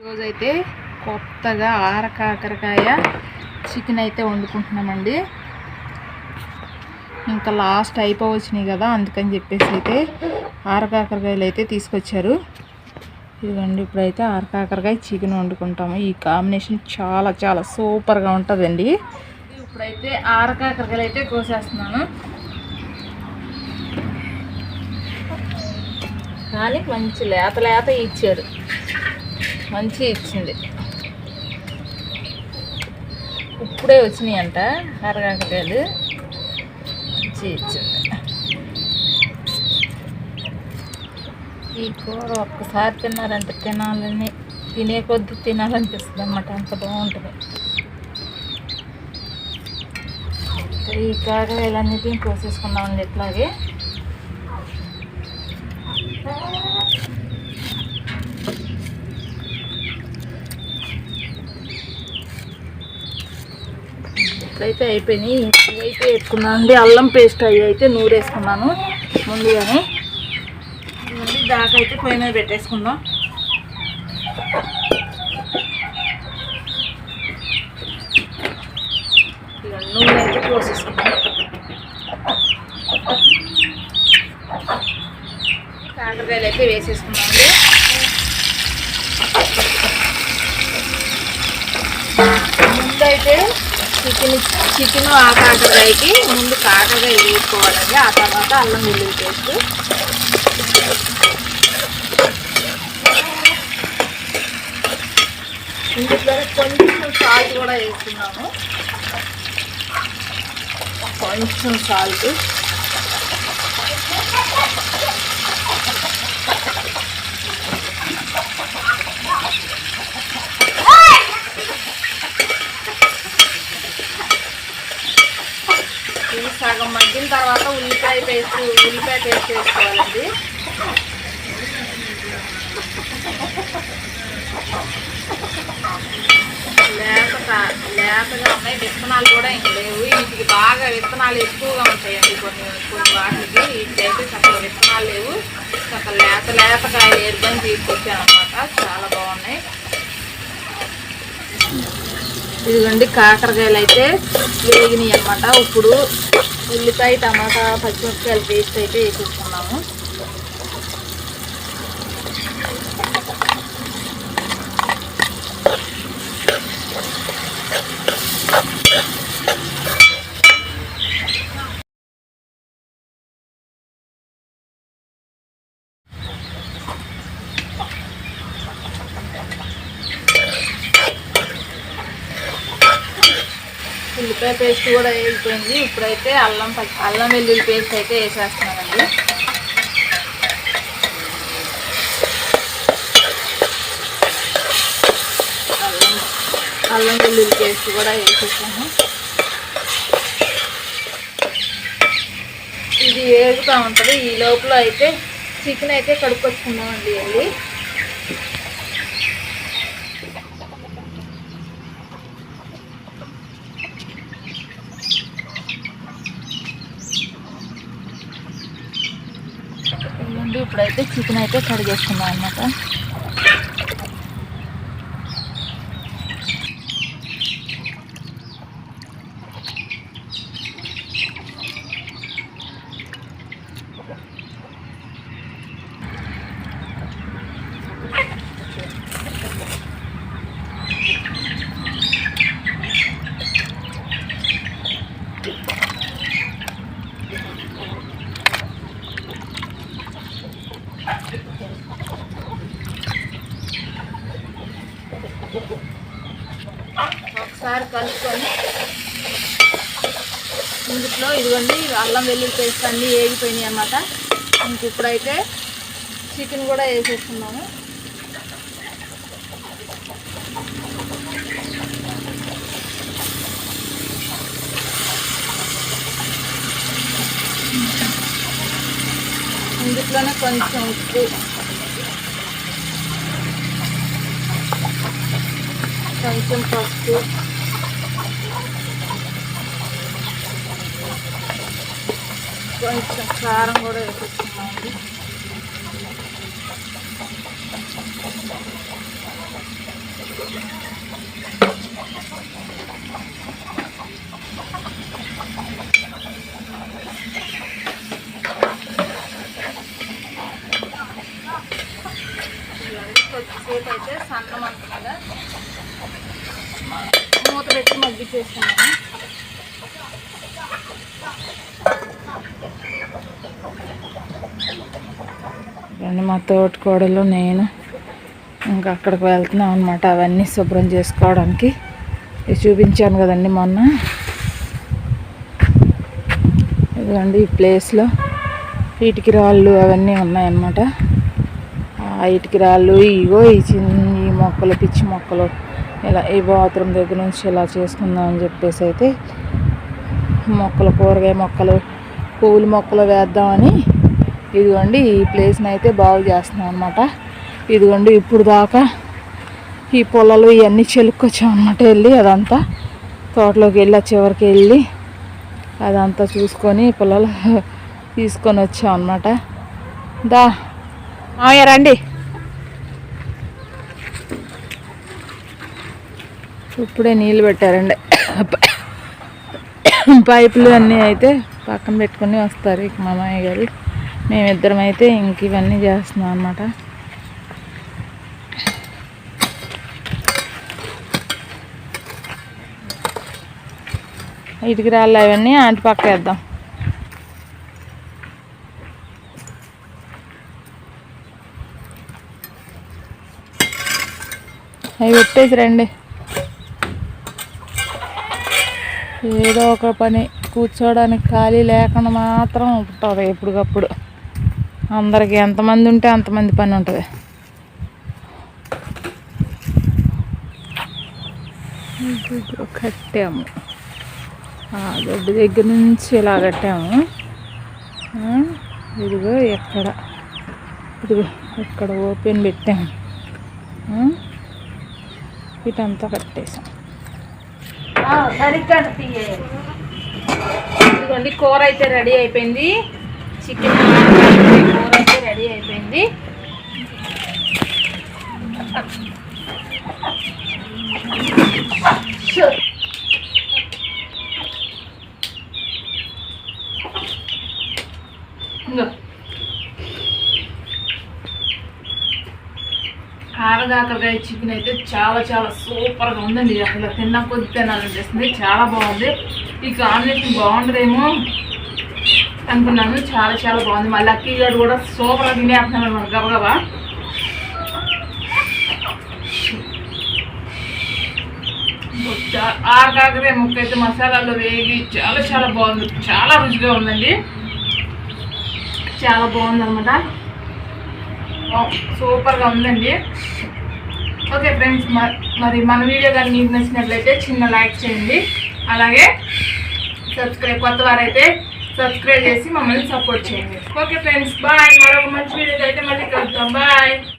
ఈరోజైతే కొత్తగా ఆరకాకరకాయ చికెన్ అయితే వండుకుంటున్నామండి. ఇంకా లాస్ట్ అయిపోవచ్చినాయి కదా అందుకని చెప్పేసి అయితే ఆరకాకరకాయలు అయితే తీసుకొచ్చారు. ఇదిగోండి ఇప్పుడైతే ఆరకాకరకాయ చికెన్ వండుకుంటాము. ఈ కాంబినేషన్ చాలా చాలా సూపర్గా ఉంటుందండి. ఇప్పుడైతే ఆరకాకరకాయలు అయితే కోసేస్తున్నాను. కానీ మంచి లేత లేత ఇచ్చారు. మంచిగా ఇచ్చింది. ఇప్పుడే వచ్చినాయి అంట అరగాకకాయలు మంచి ఇచ్చింది. ఈ కూర ఒక్కసారి తిన్నారంటే తినాలని తినే కొద్ది తినాలనిపిస్తుంది అన్నమాట. అంత బాగుంటుంది. ఈ కాకరకాయలన్నిటిని కోసేసుకున్నామండి ఇట్లాగే. ఇట్లయితే అయిపోయినాయి. ఇవైతే వేసుకున్నాను. అండి అల్లం పేస్ట్ అవి అయితే నూరేసుకున్నాను ముందుగానే. ఇవన్నీ దాకైతే పొయ్యి మీద పెట్టేసుకుందాం. నూనె అయితే పోసేసుకుందాం. కాకరకాయలు అయితే వేసేసుకున్నాం అండి ముందైతే చికెన్ చికెన్ ఆ కాకరకాయకి ముందు కాకరకాయ వేసుకోవాలండి ఆ తర్వాత అల్లం వెల్లుల్లి పేస్ట్. ఇందులో కొంచెం సాల్ట్ కూడా వేస్తున్నాము కొంచెం సాల్ట్ ఇది సగం మగ్గిన తర్వాత ఉల్లిపాయ పేస్ట్ ఉల్లిపాయ పేస్ట్ వేసుకోవాలండి. లేత లేతగా ఉన్నాయి. విత్తనాలు కూడా ఇంక లేవు. వీటికి బాగా విత్తనాలు ఎక్కువగా ఉంటాయండి కొన్ని కొన్ని వాటికి. వీటికైతే చక్కగా విత్తనాలు లేవు. చక్కగా లేత లేత కాయలు ఏరుకొని తీసుకొచ్చాను అనమాట చాలా బాగున్నాయి. ఇదిగోండి కాకరకాయలు అయితే వేగినాయి అనమాట ఇప్పుడు ఉల్లిపాయ టమాటా పచ్చిమిరపకాయలు పేస్ట్ అయితే వేసేసుకున్నాము. ఉల్లిపాయ పేస్ట్ కూడా వేగిపోయింది. ఇప్పుడైతే అల్లం అల్లం వెల్లుల్లి పేస్ట్ అయితే వేసేస్తున్నానండి. అల్లం అల్లం వెల్లుల్లి పేస్ట్ కూడా వేసేసాను. ఇది వేగుతూ ఉంటుంది. ఈ లోపల అయితే చికెన్ అయితే కడుక్కొచ్చుకున్నామండి వెళ్ళి అయితే చికెన్ అయితే కడిగేసుకున్నాం అనమాట ఒకసారి కలుపుకొని ఇందులో ఇదిగోండి అల్లం వెల్లుల్లి పేస్ట్ అన్నీ వేగిపోయినాయి అన్నమాట. ఇంక ఇప్పుడైతే చికెన్ కూడా వేసేస్తున్నాము ఇందులోనే కొంచెం ఉప్పు. కొంచెం పసుపు. కొంచెం కారం కూడా వేసేస్తున్నామండి కొద్దిసేపు అయితే సన్నం అంత మీద మూత పెట్టి మగ్గి చేస్తున్నాము ఇవన్నీ మా తోటి కోడలు నేను ఇంకా అక్కడికి వెళ్తున్నాం అనమాట అవన్నీ శుభ్రం చేసుకోవడానికి. ఇది చూపించాను కదండి మొన్న. ఇదిగోండి ఈ ప్లేస్లో ఇటుకి రాళ్ళు అవన్నీ ఉన్నాయన్నమాట. ఆ ఇటుకి రాళ్ళు ఇగో ఈ చిన్న ఈ మొక్కలు పిచ్చి మొక్కలు ఇలా ఈ బాత్రూమ్ దగ్గర నుంచి ఇలా చేసుకుందాం అని చెప్పేసి అయితే మొక్కలు కూరగాయ మొక్కలు పూల మొక్కలు వేద్దామని ఇదిగోండి ఈ ప్లేస్ని అయితే బాగు చేస్తున్నాం అనమాట ఇదిగోండి ఇప్పుడు దాకా ఈ పొలాలు ఇవన్నీ చెలుక్కొచ్చాం అనమాట వెళ్ళి అదంతా తోటలోకి వెళ్ళి ఆ చివరికి వెళ్ళి అదంతా చూసుకొని పొలాలు తీసుకొని వచ్చాం అనమాట దా మామయ్య రండి. ఇప్పుడే నీళ్ళు పెట్టారండి. పైపులు అన్నీ అయితే పక్కన పెట్టుకొని వస్తారు ఇక మా మామయ్య గారు. మేమిద్దరం అయితే ఇంక ఇవన్నీ చేస్తున్నాం అన్నమాట. ఇటుకి రాళ్ళు అవన్నీ ఆంటి పక్క వేద్దాం. అవి పెట్టేసి రండి. ఏదో ఒక పని కూర్చోడానికి ఖాళీ లేకుండా మాత్రం ఉంటుంది ఎప్పటికప్పుడు. అందరికి ఎంతమంది ఉంటే అంతమంది పని ఉంటుంది. కట్టాము. ఆ గడ్డి దగ్గర నుంచి ఇలా కట్టాము. ఇదిగో ఎక్కడ? ఇదిగో ఇక్కడ ఓపెన్ పెట్టాము. ఇటంతా కట్టేసాం. ఇదిగోండి కూర అయితే రెడీ అయిపోయింది. చికెన్ కూర అయితే రెడీ అయిపోయింది. కారదాకరకాయ చికెన్ అయితే చాలా చాలా సూపర్గా ఉందండి. అసలు తిన్న కొద్ది తినాలనిపిస్తుంది చాలా బాగుంది. ఈ కాంబినేషన్ బాగుండదేమో అనుకున్నాను. చాలా చాలా బాగుంది. మా లక్కీ గారు కూడా సూపర్గా తినే అనమాట గబగబా. ఆరకాకరే ముక్క అయితే మసాలాలో వేగి చాలా చాలా బాగుంది. చాలా రుచిగా ఉందండి. చాలా బాగుంది అనమాట సూపర్గా ఉందండి. ఓకే ఫ్రెండ్స్ మరి మన వీడియో కానీ మీకు నచ్చినట్లయితే చిన్న లైక్ చేయండి. అలాగే సబ్స్క్రైబ్ కొత్త వారైతే సబ్స్క్రైబ్ చేసి మమ్మల్ని సపోర్ట్ చేయండి. ఓకే ఫ్రెండ్స్ బాయ్ మరొక మంచి వీడియో అయితే మళ్ళీ కలుద్దాం. బాయ్